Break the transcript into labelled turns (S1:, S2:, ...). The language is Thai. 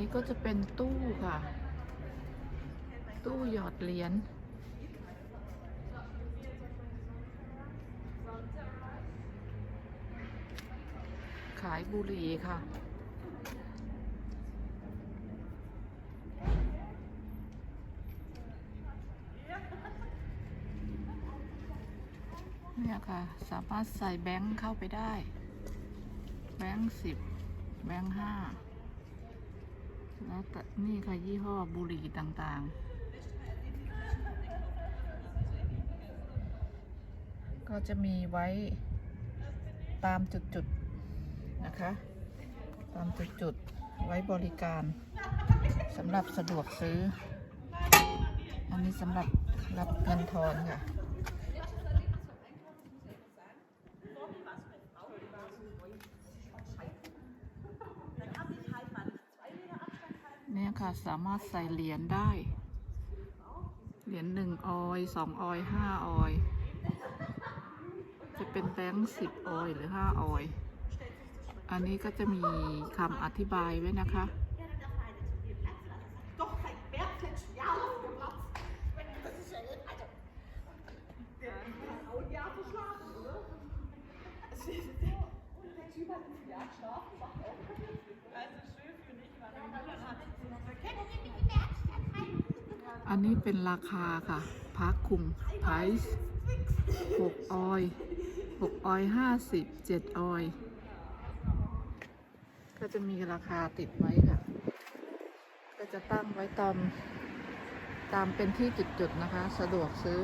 S1: นี้ก็จะเป็นตู้ค่ะ ตู้หยอดเหรียญขายบุหรี่ค่ะ เนี่ยค่ะ สามารถใส่แบงค์เข้าไปได้ แบงค์สิบแบงค์ห้า แล้วก็นี่ค่ะยี่ห้อบุหรี่ต่างๆ ก็จะมีไว้ตามจุดๆ นะคะ ตามจุดๆ ไว้บริการสำหรับสะดวกซื้อ อันนี้สำหรับรับเงินทอนค่ะ เนี่ยค่ะ สามารถใส่เหรียญได้ เหรียญหนึ่งออยสองออยห้าออย จะเป็นแบงค์สิบออยหรือห้าออย อันนี้ก็จะมีคำอธิบายไว้นะคะ อันนี้เป็นราคาค่ะพักคุมไพรส์หกออยหกออยห้าสิบเจ็ดออย ก็จะมีราคาติดไว้ค่ะ ก็จะตั้งไว้ตามตามเป็นที่จุดๆนะคะ สะดวกซื้อ